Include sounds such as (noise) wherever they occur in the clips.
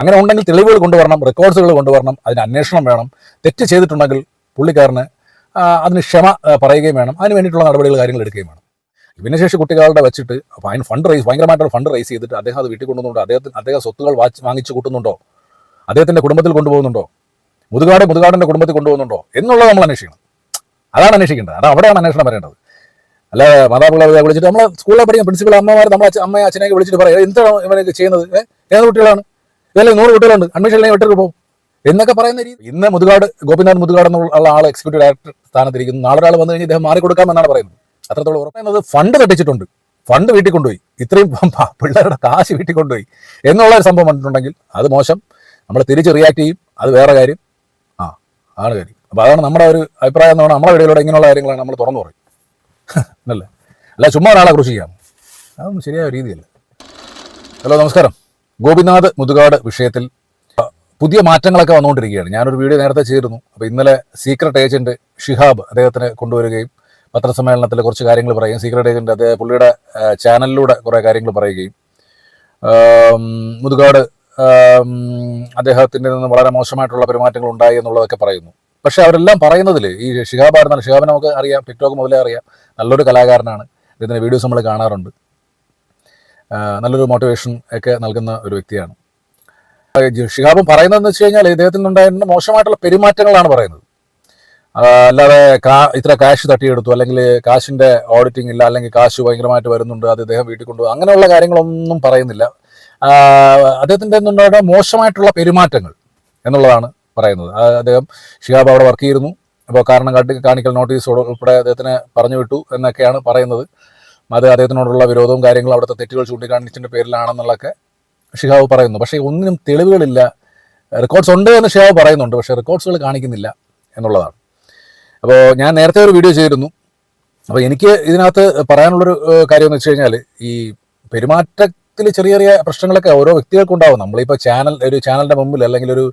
അങ്ങനെ ഉണ്ടെങ്കിൽ തെളിവുകൾ കൊണ്ടുവരണം റെക്കോർഡ്സുകൾ കൊണ്ടുവരണം അതിന് അന്വേഷണം വേണം. തെറ്റ് ചെയ്തിട്ടുണ്ടെങ്കിൽ പുള്ളിക്കാരന് അതിന് ക്ഷമ പറയുകയും വേണം. അതിന് വേണ്ടിയിട്ടുള്ള നടപടികൾ കാര്യങ്ങൾ എടുക്കുകയും വേണം. ഭിന്നശേഷി കുട്ടികളുടെ വെച്ചിട്ട് അപ്പോൾ അതിന് ഫണ്ട് റൈസ് ഭയങ്കരമായിട്ടുള്ള ഫണ്ട് റൈസ് ചെയ്തിട്ട് അദ്ദേഹം അത് വീട്ടിൽ കൊണ്ടുവന്നുണ്ടോ? അദ്ദേഹത്തിന് അദ്ദേഹം സ്വത്തുകൾ വാച്ച് വാങ്ങിച്ച് കൂട്ടുന്നുണ്ടോ? അദ്ദേഹത്തിന്റെ കുടുംബത്തിൽ കൊണ്ടുപോകുന്നുണ്ടോ? മുതുകാട് മുതുകാടിന്റെ കുടുംബത്തിൽ കൊണ്ടുപോകുന്നുണ്ടോ? എന്നുള്ളത് നമ്മൾ അന്വേഷിക്കണം. അതാണ് അന്വേഷിക്കേണ്ടത്. അത് അവിടെയാണ് അന്വേഷണം വരേണ്ടത്. അല്ല മാതാപിതാക്കളെ വിളിച്ചിട്ട് നമ്മൾ സ്കൂളിൽ പഠിക്കുന്ന പ്രിൻസിപ്പൽ അമ്മമാർ നമ്മളെ അമ്മയെ അച്ഛനെയൊക്കെ വിളിച്ചിട്ട് പറയാം എന്താണ് ഇവരൊക്കെ ചെയ്യുന്നത്? ഏത് കുട്ടികളാണ്? ഇതല്ലേ നൂറ് കുട്ടികളുണ്ട്. അഡ്മിഷൻ ഇല്ലെങ്കിൽ വിട്ടിട്ട് പോകും എന്നൊക്കെ പറയുന്ന രീതി. ഇന്ന് മുതുകാട് ഗോപിനാഥ് മുതുകാട് എന്നുള്ള ആൾ എക്സിക്യൂട്ടീവ് ഡയറക്ടർ സ്ഥാനത്തിരിക്കുന്നു. നാളെ ഒരാൾ വന്നു കഴിഞ്ഞാൽ ഇദ്ദേഹം മാറിക്കൊടുക്കാമെന്നാണ് പറയുന്നത്. അത്രത്തോളം ഉറപ്പുന്നത് ഫണ്ട് തട്ടിച്ചിട്ടുണ്ട് ഫണ്ട് വീട്ടിൽ കൊണ്ടുപോയി ഇത്രയും പിള്ളേരുടെ കാശ് വീട്ടിൽ കൊണ്ടുപോയി എന്നുള്ള ഒരു സംഭവം വന്നിട്ടുണ്ടെങ്കിൽ അത് മോശം. നമ്മൾ തിരിച്ച് റിയാക്ട് ചെയ്യും. അത് വേറെ കാര്യം. ആ ആണ് കാര്യം. അപ്പോൾ അതാണ് നമ്മുടെ ഒരു അഭിപ്രായം എന്ന് പറഞ്ഞാൽ നമ്മുടെ വീടുകളിലൂടെ ഇങ്ങനെയുള്ള കാര്യങ്ങളാണ് നമ്മൾ തുറന്നു പറയും. (laughs) എന്നല്ലേ അല്ല ചുമ്മാ ഒരാളെ കൃഷി ചെയ്യാം. അതൊന്നും ശരിയായ രീതിയല്ല. ഹലോ നമസ്കാരം. ഗോപിനാഥ് മുതുകാട് വിഷയത്തിൽ പുതിയ മാറ്റങ്ങളൊക്കെ വന്നുകൊണ്ടിരിക്കുകയാണ്. ഞാനൊരു വീഡിയോ നേരത്തെ ചെയ്തിരുന്നു. അപ്പോൾ ഇന്നലെ സീക്രട്ട് ഏജന്റ് ഷിഹാബ് അദ്ദേഹത്തിന് കൊണ്ടുവരികയും പത്രസമ്മേളനത്തിൽ കുറച്ച് കാര്യങ്ങൾ പറയുകയും സീക്രട്ട് ഏജന്റ് അദ്ദേഹം പുള്ളിയുടെ ചാനലിലൂടെ കുറേ കാര്യങ്ങൾ പറയുകയും മുതുകാട് അദ്ദേഹത്തിന്റെ നിന്ന് വളരെ മോശമായിട്ടുള്ള പെരുമാറ്റങ്ങൾ ഉണ്ടായി എന്നുള്ളതൊക്കെ പറയുന്നു. പക്ഷേ അവരെല്ലാം പറയുന്നതിൽ ഈ ഷിഹാബ് ആയിരുന്നാലും ഷിഹാബിനെ നമുക്ക് അറിയാം ടിക്ടോക്ക് മുതലേ അറിയാം നല്ലൊരു കലാകാരനാണ്. ഇതിന്റെ വീഡിയോസ് നമ്മൾ കാണാറുണ്ട്. നല്ലൊരു മോട്ടിവേഷൻ ഒക്കെ നൽകുന്ന ഒരു വ്യക്തിയാണ്. ഷിഹാബും പറയുന്നതെന്ന് വെച്ച് കഴിഞ്ഞാൽ ഇദ്ദേഹത്തിന് ഉണ്ടായിരുന്ന മോശമായിട്ടുള്ള പെരുമാറ്റങ്ങളാണ് പറയുന്നത്. അല്ലാതെ കാ ഇത്ര കാശ് തട്ടിയെടുത്തു അല്ലെങ്കിൽ കാശിന്റെ ഓഡിറ്റിംഗ് ഇല്ല അല്ലെങ്കിൽ കാശ് ഭയങ്കരമായിട്ട് വരുന്നുണ്ട് അത് ഇദ്ദേഹം വീട്ടിൽ കൊണ്ടുപോകും അങ്ങനെയുള്ള കാര്യങ്ങളൊന്നും പറയുന്നില്ല. അദ്ദേഹത്തിന്റെ നിന്നുണ്ടായ മോശമായിട്ടുള്ള പെരുമാറ്റങ്ങൾ എന്നുള്ളതാണ് പറയുന്നത്. അദ്ദേഹം ഷിഹാബ് അവിടെ വർക്ക് ചെയ്തിരുന്നു. അപ്പോൾ കാരണം കാട്ടി കാണിക്കൽ നോട്ടീസ് ഉൾപ്പെടെ അദ്ദേഹത്തിനെ പറഞ്ഞു വിട്ടു എന്നൊക്കെയാണ് പറയുന്നത്. അത് അദ്ദേഹത്തിനോടുള്ള വിരോധവും കാര്യങ്ങളും അവിടുത്തെ തെറ്റുകൾ ചൂണ്ടിക്കാണിച്ചതിന്റെ പേരിലാണെന്നുള്ളതൊക്കെ ഷിഹാവ് പറയുന്നു. പക്ഷേ ഒന്നിനും തെളിവുകളില്ല. റെക്കോർഡ്സ് ഉണ്ട് എന്ന് ഷിഹാവ് പറയുന്നുണ്ട്. പക്ഷേ റെക്കോർഡ്സുകൾ കാണിക്കുന്നില്ല എന്നുള്ളതാണ്. അപ്പോൾ ഞാൻ നേരത്തെ ഒരു വീഡിയോ ചെയ്തിരുന്നു. അപ്പോൾ എനിക്ക് ഇതിനകത്ത് പറയാനുള്ളൊരു കാര്യം എന്ന് വെച്ച് കഴിഞ്ഞാൽ ഈ പെരുമാറ്റത്തിൽ ചെറിയ ചെറിയ പ്രശ്നങ്ങളൊക്കെ ഓരോ വ്യക്തികൾക്കും ഉണ്ടാവും നമ്മളിപ്പോൾ ചാനൽ ഒരു ചാനലിന്റെ മുമ്പിൽ അല്ലെങ്കിൽ ഒരു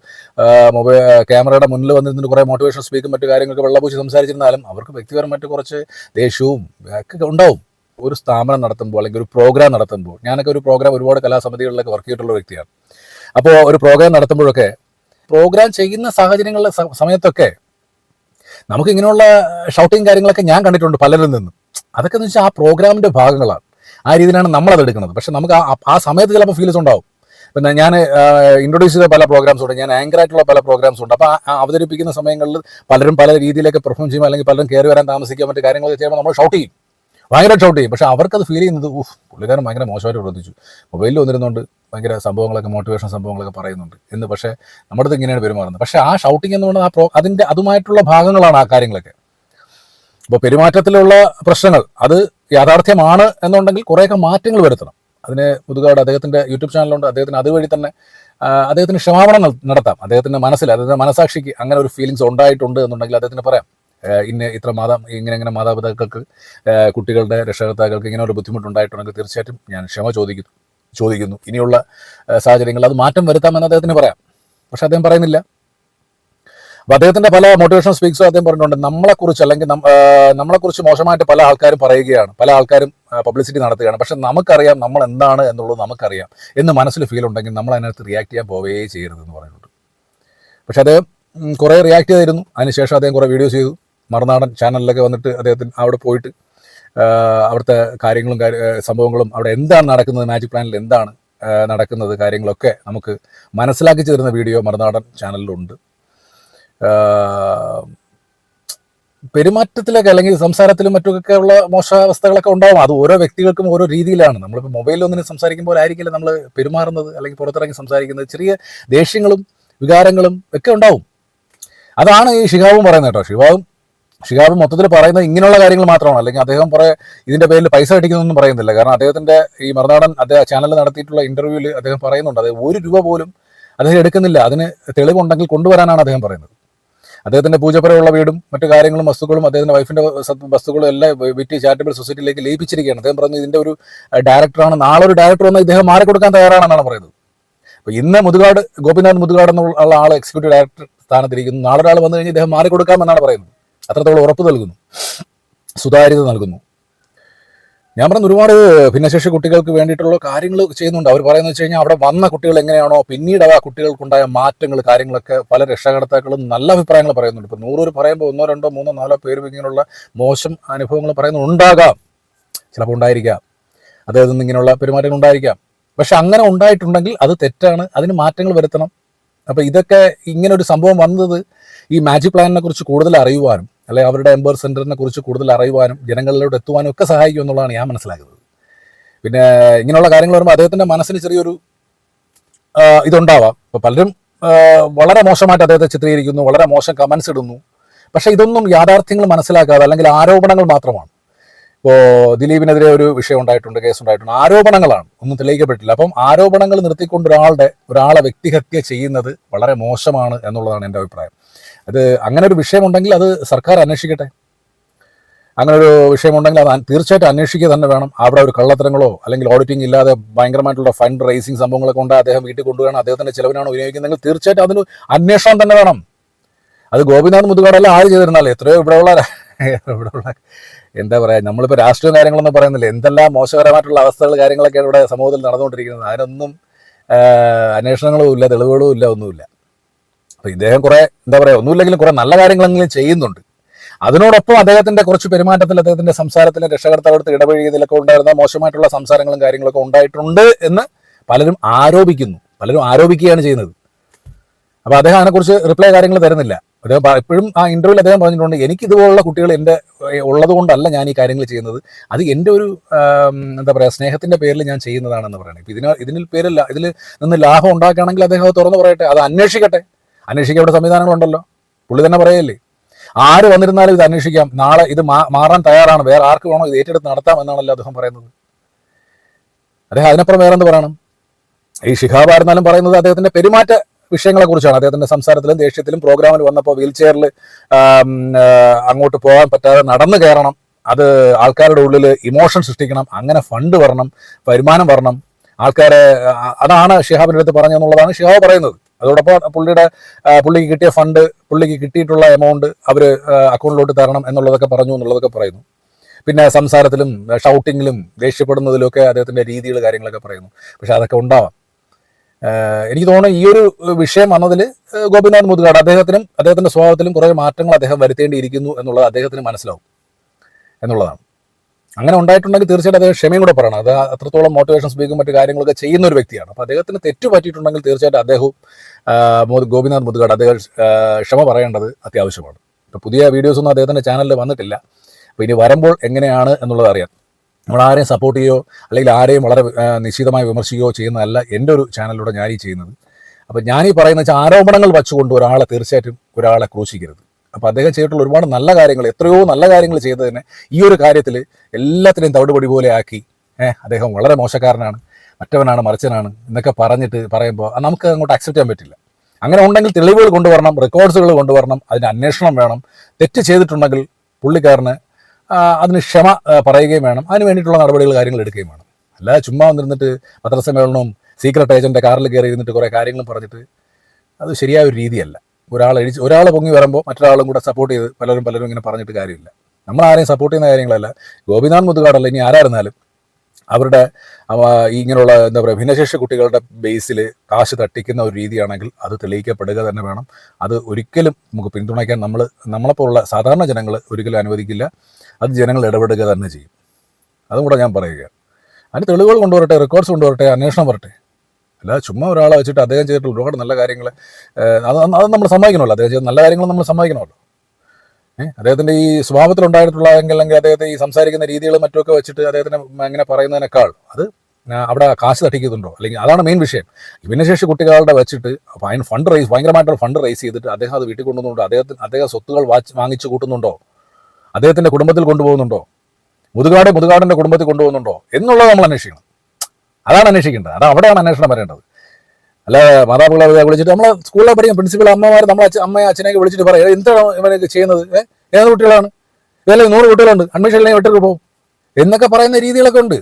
മൊബൈൽ ക്യാമറയുടെ മുന്നിൽ വന്നിരുന്നിട്ട് കുറേ മോട്ടിവേഷൻ സ്പീക്കും മറ്റു കാര്യങ്ങളൊക്കെ വെള്ളപൂച്ച് സംസാരിച്ചിരുന്നാലും അവർക്ക് വ്യക്തിപരമായിട്ട് കുറച്ച് ദേഷ്യവും ഒക്കെ ഉണ്ടാവും. ഒരു സ്ഥാപനം നടത്തുമ്പോൾ അല്ലെങ്കിൽ ഒരു പ്രോഗ്രാം നടത്തുമ്പോൾ ഞാനൊക്കെ ഒരു പ്രോഗ്രാം ഒരുപാട് കലാസമിതികളിലൊക്കെ വർക്ക് ചെയ്തിട്ടുള്ള വ്യക്തിയാണ്. അപ്പോൾ ഒരു പ്രോഗ്രാം നടത്തുമ്പോഴൊക്കെ പ്രോഗ്രാം ചെയ്യുന്ന സാഹചര്യങ്ങളിലെ സമയത്തൊക്കെ നമുക്ക് ഇങ്ങനെയുള്ള ഷൗട്ടിങ് കാര്യങ്ങളൊക്കെ ഞാൻ കണ്ടിട്ടുണ്ട് പലരിൽ നിന്നും. അതൊക്കെ എന്ന് വെച്ചാൽ ആ പ്രോഗ്രാമിന്റെ ഭാഗങ്ങളാണ്. ആ രീതിയിലാണ് നമ്മളത് എടുക്കുന്നത്. പക്ഷെ നമുക്ക് ആ സമയത്ത് ചിലപ്പോൾ ഫീൽസ് ഉണ്ടാവും. പിന്നെ ഞാൻ ഇൻട്രൊഡ്യൂസ് ചെയ്ത പല പ്രോഗ്രാംസ് ഉണ്ട്. ഞാൻ ആങ്കർ ആയിട്ടുള്ള പല പ്രോഗ്രാംസ് ഉണ്ട്. അപ്പോൾ ആ അവതരിപ്പിക്കുന്ന സമയങ്ങളിൽ പലരും പല രീതിയിലൊക്കെ പെർഫോം ചെയ്യുമ്പോൾ അല്ലെങ്കിൽ പലരും കയറി വരാൻ താമസിക്കാൻ മറ്റു കാര്യങ്ങളൊക്കെ ചെയ്യുമ്പോൾ നമ്മൾ ഷൗട്ട് ചെയ്യും. ഭയങ്കര ഷൗട്ട് ചെയ്യും. പക്ഷെ അവർക്കത് ഫീൽ ചെയ്യുന്നത് ഊഹ് പുള്ളിക്കാരൻ ഭയങ്കര മോശമായിട്ട് പ്രവർത്തിച്ചു. മൊബൈലിൽ വന്നിരുന്നുകൊണ്ട് ഭയങ്കര സംഭവങ്ങളൊക്കെ മോട്ടിവേഷൻ സംഭവങ്ങളൊക്കെ പറയുന്നുണ്ട്. എന്ന് പക്ഷേ നമ്മുടെ അടുത്ത് ഇങ്ങനെയാണ് പെരുമാറുന്നത്. പക്ഷേ ആ ഷൗട്ടിംഗ് എന്ന് പറയുന്നത് ആ പ്രോ അതിന്റെ അതുമായിട്ടുള്ള ഭാഗങ്ങളാണ് ആ കാര്യങ്ങളൊക്കെ. അപ്പോൾ പെരുമാറ്റത്തിലുള്ള പ്രശ്നങ്ങൾ അത് യാഥാർത്ഥ്യമാണ് എന്നുണ്ടെങ്കിൽ കുറേയൊക്കെ മാറ്റങ്ങൾ വരുത്തണം. അതിന് മുതുകാട് അദ്ദേഹത്തിന്റെ യൂട്യൂബ് ചാനലുണ്ട് അദ്ദേഹത്തിന് അതുവഴി തന്നെ അദ്ദേഹത്തിന് ക്ഷമാപണം നടത്താം. അദ്ദേഹത്തിന്റെ മനസ്സിൽ അദ്ദേഹത്തിന്റെ മനസാക്ഷിക്ക് അങ്ങനെ ഒരു ഫീലിങ്സ് ഉണ്ടായിട്ടുണ്ട് എന്നുണ്ടെങ്കിൽ അദ്ദേഹത്തിന് പറയാം. ഇന്ന ഇത്ര മാതാ ഇങ്ങനെ ഇങ്ങനെ മാതാപിതാക്കൾക്ക് കുട്ടികളുടെ രക്ഷകർത്താക്കൾക്ക് ഇങ്ങനെ ഒരു ബുദ്ധിമുട്ടുണ്ടായിട്ടുണ്ടെങ്കിൽ തീർച്ചയായിട്ടും ഞാൻ ക്ഷമ ചോദിക്കുന്നു ചോദിക്കുന്നു. ഇനിയുള്ള സാഹചര്യങ്ങൾ അത് മാറ്റം വരുത്താമെന്ന് അദ്ദേഹത്തിന് പറയാം. പക്ഷെ അദ്ദേഹം പറയുന്നില്ല. അപ്പോൾ അദ്ദേഹത്തിന്റെ പല മോട്ടിവേഷൻ സ്പീക്സും അദ്ദേഹം പറഞ്ഞിട്ടുണ്ട്. നമ്മളെക്കുറിച്ച് അല്ലെങ്കിൽ നമ്മളെക്കുറിച്ച് മോശമായിട്ട് പല ആൾക്കാരും പറയുകയാണ്. പല ആൾക്കാരും പബ്ലിസിറ്റി നടത്തുകയാണ്. പക്ഷെ നമുക്കറിയാം നമ്മൾ എന്താണ് എന്നുള്ളത് നമുക്കറിയാം. എന്ന് മനസ്സിൽ ഫീൽ ഉണ്ടെങ്കിൽ നമ്മൾ അതിനകത്ത് റിയാക്ട് ചെയ്യാൻ പോവേ ചെയ്യരുതെന്ന് പറഞ്ഞിട്ടുണ്ട്. പക്ഷെ അദ്ദേഹം കുറേ റിയാക്ട് ചെയ്തിരുന്നു. അതിനുശേഷം അദ്ദേഹം കുറേ വീഡിയോസ് ചെയ്തു. മറുനാടൻ ചാനലിലൊക്കെ വന്നിട്ട് അദ്ദേഹത്തിന് അവിടെ പോയിട്ട് അവിടുത്തെ കാര്യങ്ങളും സംഭവങ്ങളും അവിടെ എന്താണ് നടക്കുന്നത് മാജിക് പ്ലാനിൽ എന്താണ് നടക്കുന്നത് കാര്യങ്ങളൊക്കെ നമുക്ക് മനസ്സിലാക്കി തരുന്ന വീഡിയോ മറുനാടൻ ചാനലിലുണ്ട്. പെരുമാറ്റത്തിലൊക്കെ അല്ലെങ്കിൽ സംസാരത്തിലും മറ്റൊക്കെ ഉള്ള മോശാവസ്ഥകളൊക്കെ ഉണ്ടാവും. അത് ഓരോ വ്യക്തികൾക്കും ഓരോ രീതിയിലാണ്. നമ്മളിപ്പോൾ മൊബൈലിൽ ഒന്നിനും സംസാരിക്കുമ്പോൾ ആയിരിക്കില്ല നമ്മൾ പെരുമാറുന്നത് അല്ലെങ്കിൽ പുറത്തിറങ്ങി സംസാരിക്കുന്നത്. ചെറിയ ദേഷ്യങ്ങളും വികാരങ്ങളും ഒക്കെ ഉണ്ടാവും. അതാണ് ഈ ശിഖാവും പറയുന്നത് കേട്ടോ. ഷിഹാബും ഷിഹാബ് മൊത്തത്തിൽ പറയുന്നത് ഇങ്ങനെയുള്ള കാര്യങ്ങൾ മാത്രമാണ്. അല്ലെങ്കിൽ അദ്ദേഹം കുറേ ഇതിന്റെ പേരിൽ പൈസ അടിക്കുന്നൊന്നും പറയുന്നില്ല. കാരണം അദ്ദേഹത്തിന്റെ ഈ മറുനാടൻ അദ്ദേഹം ചാനലിൽ നടത്തിയിട്ടുള്ള ഇന്റർവ്യൂവിൽ അദ്ദേഹം പറയുന്നുണ്ട്. അതായത് ഒരു രൂപ പോലും അദ്ദേഹം എടുക്കുന്നില്ല. അതിന് തെളിവുണ്ടെങ്കിൽ കൊണ്ടുവരാനാണ് അദ്ദേഹം പറയുന്നത്. അദ്ദേഹത്തിന്റെ പൂജപ്പുരയുള്ള വീടും മറ്റു കാര്യങ്ങളും വസ്തുക്കളും അദ്ദേഹത്തിന്റെ വൈഫിന്റെ വസ്തുക്കളും എല്ലാം വിറ്റ് ചാരിറ്റബിൾ സൊസൈറ്റിയിലേക്ക് ലയിപ്പിച്ചിരിക്കുകയാണ്. അദ്ദേഹം പറഞ്ഞു ഇതിന്റെ ഒരു ഡയറക്ടറാണ് നാളെ ഒരു ഡയറക്ടർ വന്ന് ഇദ്ദേഹം മാറിക്കൊടുക്കാൻ തയ്യാറാണെന്നാണ് പറയുന്നത്. അപ്പൊ ഇന്ന് മുതുകാട് ഗോപിനാഥ് മുതുകാട് എന്നുള്ള ആൾ എക്സിക്യൂട്ടീവ് ഡയറക്ടർ സ്ഥാനത്തിരിക്കുന്നു നാളെ ഒരാൾ വന്നു കഴിഞ്ഞാൽ ഇദ്ദേഹം മാറിക്കൊടുക്കാമെന്നാണ് പറയുന്നത്. അത്രത്തോളം ഉറപ്പ് നൽകുന്നു. സുതാര്യത നൽകുന്നു. ഞാൻ പറഞ്ഞ ഒരുപാട് ഭിന്നശേഷി കുട്ടികൾക്ക് വേണ്ടിയിട്ടുള്ള കാര്യങ്ങൾ ചെയ്യുന്നുണ്ട്. അവർ പറയുന്നത് വെച്ച് കഴിഞ്ഞാൽ അവിടെ വന്ന കുട്ടികൾ എങ്ങനെയാണോ പിന്നീട് ആ കുട്ടികൾക്കുണ്ടായ മാറ്റങ്ങൾ കാര്യങ്ങളൊക്കെ പല രക്ഷകർത്താക്കളും നല്ല അഭിപ്രായങ്ങൾ പറയുന്നുണ്ട്. ഇപ്പം നൂറ് പറയുമ്പോൾ ഒന്നോ രണ്ടോ മൂന്നോ നാലോ പേരും ഇങ്ങനെയുള്ള മോശം അനുഭവങ്ങൾ പറയുന്നത് പറയുന്നുണ്ടാകാം ചിലപ്പോൾ ഉണ്ടായിരിക്കാം. അതായത് ഇങ്ങനെയുള്ള പെരുമാറ്റങ്ങൾ ഉണ്ടായിരിക്കാം. പക്ഷെ അങ്ങനെ ഉണ്ടായിട്ടുണ്ടെങ്കിൽ അത് തെറ്റാണ്. അതിന് മാറ്റങ്ങൾ വരുത്തണം. അപ്പോൾ ഇതൊക്കെ ഇങ്ങനെ ഒരു സംഭവം വന്നത് ഈ മാജിക് പ്ലാനിനെ കുറിച്ച് കൂടുതൽ അറിയുവാനും അല്ലെ അവരുടെ എംബർ സെന്ററിനെ കുറിച്ച് കൂടുതൽ അറിയുവാനും ജനങ്ങളിലോട്ട് എത്തുവാനും ഒക്കെ സഹായിക്കും എന്നുള്ളതാണ് ഞാൻ മനസ്സിലാക്കുന്നത്. പിന്നെ ഇങ്ങനെയുള്ള കാര്യങ്ങൾ വരുമ്പോൾ അദ്ദേഹത്തിന്റെ മനസ്സിന് ചെറിയൊരു ഇതുണ്ടാവാം. ഇപ്പൊ പലരും വളരെ മോശമായിട്ട് അദ്ദേഹത്തെ ചിത്രീകരിക്കുന്നു വളരെ മോശം കമൻസ് ഇടുന്നു. പക്ഷേ ഇതൊന്നും യാഥാർത്ഥ്യങ്ങൾ മനസ്സിലാക്കാതെ അല്ലെങ്കിൽ ആരോപണങ്ങൾ മാത്രമാണ്. ഇപ്പോൾ ദിലീപിനെതിരെ ഒരു വിഷയം ഉണ്ടായിട്ടുണ്ട് കേസ് ഉണ്ടായിട്ടുണ്ട്. ആരോപണങ്ങളാണ് ഒന്നും തെളിയിക്കപ്പെട്ടില്ല അപ്പം ആരോപണങ്ങൾ നിർത്തിക്കൊണ്ട് ഒരാളുടെ ഒരാളെ വ്യക്തിഹത്യ ചെയ്യുന്നത് വളരെ മോശമാണ് എന്നുള്ളതാണ് എന്റെ അഭിപ്രായം. അത് അങ്ങനെ ഒരു വിഷയമുണ്ടെങ്കിൽ അത് സർക്കാർ അന്വേഷിക്കട്ടെ. അങ്ങനെ ഒരു വിഷയമുണ്ടെങ്കിൽ അത് തീർച്ചയായിട്ടും അന്വേഷിക്കുക തന്നെ വേണം. അവിടെ ഒരു കള്ളത്തരങ്ങളോ അല്ലെങ്കിൽ ഓഡിറ്റിംഗ് ഇല്ലാതെ ഭയങ്കരമായിട്ടുള്ള ഫണ്ട് റേസിംഗ് സംഭവങ്ങളൊക്കെ ഉണ്ട് അദ്ദേഹം വീട്ടിൽ കൊണ്ടുപോകണം അദ്ദേഹത്തിന്റെ ചിലവിനാണ് ഉപയോഗിക്കുന്നതെങ്കിൽ തീർച്ചയായിട്ടും അതിന് അന്വേഷണം തന്നെ വേണം. അത് ഗോപിനാഥ് മുതുകാടല്ല ആര് ചെയ്തിരുന്നാലേ എത്രയോ ഇവിടെയുള്ള (laughs) ഇവിടെയുള്ള എന്താ പറയുക നമ്മളിപ്പോൾ രാഷ്ട്രീയ കാര്യങ്ങളൊന്നും പറയുന്നില്ല. എന്തെല്ലാം മോശകരമായിട്ടുള്ള അവസ്ഥകൾ കാര്യങ്ങളൊക്കെയാണ് ഇവിടെ സമൂഹത്തിൽ നടന്നുകൊണ്ടിരിക്കുന്നത്. അതിനൊന്നും അന്വേഷണങ്ങളും ഇല്ല തെളിവുകളും ഇല്ല ഒന്നുമില്ല. അപ്പൊ ഇദ്ദേഹം കുറെ എന്താ പറയാ ഒന്നുമില്ലെങ്കിലും കുറെ നല്ല കാര്യങ്ങളെങ്കിലും ചെയ്യുന്നുണ്ട്. അതിനോടൊപ്പം അദ്ദേഹത്തിന്റെ കുറച്ച് പെരുമാറ്റത്തിൽ അദ്ദേഹത്തിന്റെ സംസാരത്തിൽ രക്ഷകർത്താവടുത്ത് ഇടപഴകിയതിലൊക്കെ ഉണ്ടായിരുന്ന മോശമായിട്ടുള്ള സംസാരങ്ങളും കാര്യങ്ങളൊക്കെ ഉണ്ടായിട്ടുണ്ട് എന്ന് പലരും ആരോപിക്കുന്നു. പലരും ആരോപിക്കുകയാണ് ചെയ്യുന്നത്. അപ്പൊ അദ്ദേഹം അതിനെക്കുറിച്ച് റിപ്ലൈ കാര്യങ്ങൾ തരുന്നില്ല. എപ്പോഴും ആ ഇന്റർവ്യൂവിൽ അദ്ദേഹം പറഞ്ഞിട്ടുണ്ട് എനിക്ക് ഇതുപോലുള്ള കുട്ടികൾ എന്റെ ഉള്ളതുകൊണ്ടല്ല ഞാൻ ഈ കാര്യങ്ങൾ ചെയ്യുന്നത്. അത് എന്റെ ഒരു എന്താ പറയുക സ്നേഹത്തിന്റെ പേരിൽ ഞാൻ ചെയ്യുന്നതാണെന്ന് പറയുന്നത് ഇപ്പൊ ഇതിന് ഇതിന് പേരില്ല ഇതിൽ നിന്ന് ലാഭം ഉണ്ടാക്കുകയാണെങ്കിൽ അദ്ദേഹം തുറന്നു പറയട്ടെ അത് അന്വേഷിക്കട്ടെ. അന്വേഷിക്കാൻ ഇവിടെ സംവിധാനങ്ങളുണ്ടല്ലോ. പുള്ളി തന്നെ പറയല്ലേ? ആര് വന്നിരുന്നാലും ഇത് അന്വേഷിക്കാം. നാളെ ഇത് മാറാൻ തയ്യാറാണ്. വേറെ ആർക്ക് വേണോ ഇത് ഏറ്റെടുത്ത് നടത്താം എന്നാണല്ലോ അദ്ദേഹം പറയുന്നത്. അദ്ദേഹം അതിനപ്പുറം വേറെ എന്ത് പറയണം? ഈ ശിഖാബായിരുന്നാലും പറയുന്നത് അദ്ദേഹത്തിന്റെ പെരുമാറ്റ വിഷയങ്ങളെ കുറിച്ചാണ് അദ്ദേഹത്തിന്റെ സംസാരത്തിലും ദേഷ്യത്തിലും പ്രോഗ്രാമിൽ വന്നപ്പോൾ വീൽ ചെയറിൽ അങ്ങോട്ട് പോകാൻ പറ്റാതെ നടന്നു കയറണം. അത് ആൾക്കാരുടെ ഉള്ളിൽ ഇമോഷൻ സൃഷ്ടിക്കണം. അങ്ങനെ ഫണ്ട് വരണം വരുമാനം വരണം. ആൾക്കാരെ അതാണ് ഷിഹാബിന്റെ അടുത്ത് പറഞ്ഞെന്നുള്ളതാണ് ഷിഹാബ് പറയുന്നത്. അതോടൊപ്പം പുള്ളിയുടെ പുള്ളിക്ക് കിട്ടിയ ഫണ്ട് പുള്ളിക്ക് കിട്ടിയിട്ടുള്ള എമൗണ്ട് അവർ അക്കൗണ്ടിലോട്ട് തരണം എന്നുള്ളതൊക്കെ പറഞ്ഞു എന്നുള്ളതൊക്കെ പറയുന്നു. പിന്നെ സംസാരത്തിലും ഷൗട്ടിങ്ങിലും ദേഷ്യപ്പെടുന്നതിലും ഒക്കെ അദ്ദേഹത്തിന്റെ രീതികൾ കാര്യങ്ങളൊക്കെ പറയുന്നു. പക്ഷെ അതൊക്കെ ഉണ്ടാവാം. എനിക്ക് തോന്നുന്നു ഈ ഒരു വിഷയം വന്നതിൽ ഗോപിനാഥ് മുതുകാട് അദ്ദേഹത്തിനും അദ്ദേഹത്തിന്റെ സ്വഭാവത്തിലും കുറേ മാറ്റങ്ങൾ അദ്ദേഹം വരുത്തേണ്ടിയിരിക്കുന്നു എന്നുള്ളത് അദ്ദേഹത്തിന് മനസ്സിലാവും എന്നുള്ളതാണ്. അങ്ങനെ ഉണ്ടായിട്ടുണ്ടെങ്കിൽ തീർച്ചയായിട്ടും അദ്ദേഹം ക്ഷമയും കൂടെ പറയണം. അത് അത്രത്തോളം മോട്ടിവേഷൻ സ്പീക്കും മറ്റു കാര്യങ്ങളൊക്കെ ചെയ്യുന്ന ഒരു വ്യക്തിയാണ്. അപ്പോൾ അദ്ദേഹത്തിന് തെറ്റ് പറ്റിയിട്ടുണ്ടെങ്കിൽ തീർച്ചയായിട്ടും അദ്ദേഹവും ഗോപിനാഥ് മുതുകാട് അദ്ദേഹം ക്ഷമ പറയേണ്ടത് അത്യാവശ്യമാണ്. ഇപ്പോൾ പുതിയ വീഡിയോസ് ഒന്നും അദ്ദേഹത്തിന്റെ ചാനലിൽ വന്നിട്ടില്ല. അപ്പോൾ ഇനി വരുമ്പോൾ എങ്ങനെയാണ് എന്നുള്ളത് അറിയാം. നമ്മൾ ആരെയും സപ്പോർട്ട് ചെയ്യോ അല്ലെങ്കിൽ ആരെയും വളരെ നിശ്ചിതമായി വിമർശിക്കുകയോ ചെയ്യുന്നതല്ല എന്റെ ഒരു ചാനലിലൂടെ ഈ ചെയ്യുന്നത്. അപ്പോൾ ഞാനീ പറയുന്ന വെച്ചാൽ ആരോപണങ്ങൾ വച്ചുകൊണ്ട് ഒരാളെ തീർച്ചയായിട്ടും ഒരാളെ ക്രൂശിക്കരുത്. അപ്പോൾ അദ്ദേഹം ചെയ്തിട്ടുള്ള ഒരുപാട് നല്ല കാര്യങ്ങൾ എത്രയോ നല്ല കാര്യങ്ങൾ ചെയ്തതിനെ ഈ ഒരു കാര്യത്തിൽ എല്ലാത്തിനെയും തവിടുപടി പോലെ ആക്കി. ഏഹ് അദ്ദേഹം വളരെ മോശക്കാരനാണ് മറ്റവനാണ് മറിച്ചനാണ് എന്നൊക്കെ പറഞ്ഞിട്ട് പറയുമ്പോൾ നമുക്ക് അങ്ങോട്ട് അക്സെപ്റ്റ് ചെയ്യാൻ പറ്റില്ല. അങ്ങനെ ഉണ്ടെങ്കിൽ തെളിവുകൾ കൊണ്ടുവരണം റെക്കോർഡ്സുകൾ കൊണ്ടുവരണം അതിന് അന്വേഷണം വേണം. തെറ്റ് ചെയ്തിട്ടുണ്ടെങ്കിൽ പുള്ളിക്കാരന് അതിന് ക്ഷമ പറയുകയും വേണം. അതിന് വേണ്ടിയിട്ടുള്ള നടപടികൾ കാര്യങ്ങൾ എടുക്കുകയും വേണം. അല്ലാതെ ചുമ്മാ വന്നിരുന്നിട്ട് പത്രസമ്മേളനവും സീക്രട്ട് ഏജന്റെ കാറിൽ കയറി ഇരുന്നിട്ട് കുറേ കാര്യങ്ങളും പറഞ്ഞിട്ട് അത് ശരിയായ ഒരു രീതിയല്ല. ഒരാൾ എഴുതി ഒരാൾ പൊങ്ങി വരുമ്പോൾ മറ്റൊരാളും കൂടെ സപ്പോർട്ട് ചെയ്ത് പലരും പലരും ഇങ്ങനെ പറഞ്ഞിട്ട് കാര്യമില്ല. നമ്മൾ ആരെയും സപ്പോർട്ട് ചെയ്യുന്ന കാര്യങ്ങളല്ല. ഗോപിനാഥ് മുതുകാടല്ല ഇനി ആരായിരുന്നാലും അവരുടെ ഇങ്ങനെയുള്ള എന്താ പറയുക ഭിന്നശേഷി കുട്ടികളുടെ ബേസിൽ കാശ് തട്ടിക്കുന്ന ഒരു രീതിയാണെങ്കിൽ അത് തെളിയിക്കപ്പെടുക തന്നെ വേണം. അത് ഒരിക്കലും നമുക്ക് പിന്തുണയ്ക്കാൻ നമ്മൾ നമ്മളെപ്പോലുള്ള സാധാരണ ജനങ്ങൾ ഒരിക്കലും അനുവദിക്കില്ല. അത് ജനങ്ങൾ ഇടപെടുക തന്നെ ചെയ്യും. അതും കൂടെ ഞാൻ പറയുകയാണ്. അതിന് തെളിവുകൾ കൊണ്ടുവരട്ടെ റെക്കോർഡ്സ് കൊണ്ടുവരട്ടെ അന്വേഷണം വരട്ടെ. അല്ലാതെ ചുമ്മാ ഒരാളെ വെച്ചിട്ട് അദ്ദേഹം ചെയ്തിട്ട് ഒരുപാട് നല്ല കാര്യങ്ങൾ അത് നമ്മൾ സമ്മതിക്കണമല്ലോ. അദ്ദേഹം ചെയ്ത നല്ല കാര്യങ്ങൾ നമ്മൾ സമ്മതിക്കണമല്ലോ. ഏഹ് അദ്ദേഹത്തിന്റെ ഈ സ്വഭാവത്തിലുണ്ടായിട്ടുള്ള അല്ലെങ്കിൽ അദ്ദേഹത്തെ ഈ സംസാരിക്കുന്ന രീതികൾ മറ്റുമൊക്കെ വെച്ചിട്ട് അദ്ദേഹത്തിന് അങ്ങനെ പറയുന്നതിനേക്കാൾ അത് അവിടെ കാശ് തട്ടിക്കുന്നുണ്ടോ? അല്ലെങ്കിൽ അതാണ് മെയിൻ വിഷയം. ഭിന്നശേഷി കുട്ടികളുടെ വെച്ചിട്ട് അതിന് ഫണ്ട് റേസ് ഭയങ്കരമായിട്ടുള്ള ഫണ്ട് റേസ് ചെയ്തിട്ട് അദ്ദേഹം അത് വീട്ടിൽ കൊണ്ടുവന്നുണ്ടോ അദ്ദേഹത്തിന് അദ്ദേഹം സ്വത്തുകൾ വാച്ച് വാങ്ങിച്ചു കൂട്ടുന്നുണ്ടോ? അദ്ദേഹത്തിന്റെ കുടുംബത്തിൽ കൊണ്ടുപോകുന്നുണ്ടോ? മുതുകാട് മുതുകാടിന്റെ കുടുംബത്തിൽ കൊണ്ടുപോകുന്നുണ്ടോ? എന്നുള്ളത് നമ്മൾ അന്വേഷിക്കണം. അതാണ് അന്വേഷിക്കേണ്ടത്. അതാണ് അവിടെയാണ് അന്വേഷണം വരേണ്ടത്. അല്ല മാതാപിതാക്കളെ വിളിച്ചിട്ട് നമ്മളെ സ്കൂളിലെ പഠിക്കുന്ന പ്രിൻസിപ്പൽ അമ്മമാർ നമ്മളെ അച്ഛൻ അമ്മയെ അച്ഛനെയൊക്കെ വിളിച്ചിട്ട് പറയാം എന്താണ് ഇവനൊക്കെ ചെയ്യുന്നത്? ഏത് കുട്ടികളാണ്? ഇതല്ലേ നൂറ് കുട്ടികളുണ്ട്. അഡ്മിഷൻ ഇല്ലെങ്കിൽ വിട്ടൊക്കെ പോകും എന്നൊക്കെ പറയുന്ന രീതികളൊക്കെ ഉണ്ട്.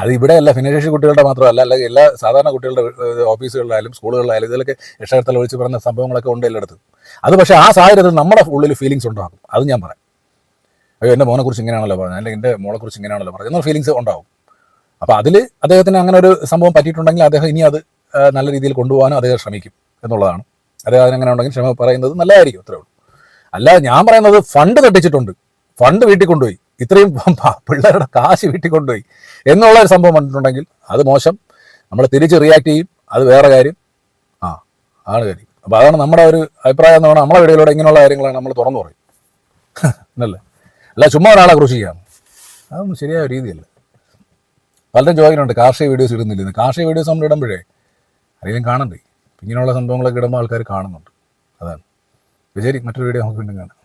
അത് ഇവിടെ അല്ല ഭിന്നശേഷി കുട്ടികളുടെ മാത്രമല്ല അല്ലെങ്കിൽ എല്ലാ സാധാരണ കുട്ടികളുടെ ഓഫീസുകളിലായാലും സ്കൂളുകളിലായാലും ഇതിലൊക്കെ രക്ഷകർത്തൽ വിളിച്ച് പറയുന്ന സംഭവങ്ങളൊക്കെ ഉണ്ട് എല്ലായിടത്തും. അത് പക്ഷേ ആ സാഹചര്യത്തിൽ നമ്മുടെ ഉള്ളിൽ ഫീലിങ്സ് ഉണ്ടാകും. അത് ഞാൻ പറയാം. അയ്യോ എന്റെ മോനെക്കുറിച്ച് ഇങ്ങനെയാണല്ലോ പറഞ്ഞത്. അല്ലെങ്കിൽ എന്റെ മോളെക്കുറിച്ച് ഇങ്ങനെയാണല്ലോ പറഞ്ഞത്. എന്നൊരു ഫീലിങ്സ് ഉണ്ടാവും. അപ്പോൾ അതിൽ അദ്ദേഹത്തിന് അങ്ങനെ ഒരു സംഭവം പറ്റിയിട്ടുണ്ടെങ്കിൽ അദ്ദേഹം ഇനി അത് നല്ല രീതിയിൽ കൊണ്ടുപോകാനും അദ്ദേഹം ശ്രമിക്കും എന്നുള്ളതാണ്. അദ്ദേഹം അതിനങ്ങനെ ഉണ്ടെങ്കിൽ ക്ഷമ പറയുന്നത് നല്ലതായിരിക്കും അത്രേ ഉള്ളൂ. അല്ല ഞാൻ പറയുന്നത് ഫണ്ട് തട്ടിച്ചിട്ടുണ്ട് ഫണ്ട് വീട്ടിൽ കൊണ്ടുപോയി. ഇത്രയും (laughs) പിള്ളേരുടെ കാശ് വീട്ടിൽ കൊണ്ടുപോയി. എന്നുള്ള ഒരു സംഭവം വന്നിട്ടുണ്ടെങ്കിൽ അത് മോശം. നമ്മൾ തിരിച്ച് റിയാക്ട് ചെയ്യും. അത് വേറെ കാര്യം. ആ ആണ് കാര്യം. അപ്പോൾ അതാണ് നമ്മുടെ ഒരു അഭിപ്രായം എന്ന് പറഞ്ഞാൽ നമ്മളെ വീടുകളിലൂടെ ഇങ്ങനെയുള്ള കാര്യങ്ങളാണ് നമ്മൾ തുറന്നു പറയും. (laughs) എന്നല്ലേ അല്ല ചുമ്മാ ഒരാളെ കൃഷിയാണ് അതൊന്നും ശരിയായ രീതിയല്ല. പലരും ചോദിക്കുന്നുണ്ട് കാർഷിക വീഡിയോസ് ഇടുന്നില്ല കാർഷിക വീഡിയോസ് നമ്മൾ ഇടുമ്പോഴേ ആരെങ്കിലും കാണണ്ടേ? ഇങ്ങനെയുള്ള സംഭവങ്ങളൊക്കെ ഇടുമ്പോൾ ആൾക്കാർ കാണുന്നുണ്ട്. അതാണ്. ശരി മറ്റൊരു വീഡിയോ നമുക്ക് വീണ്ടും കാണാം.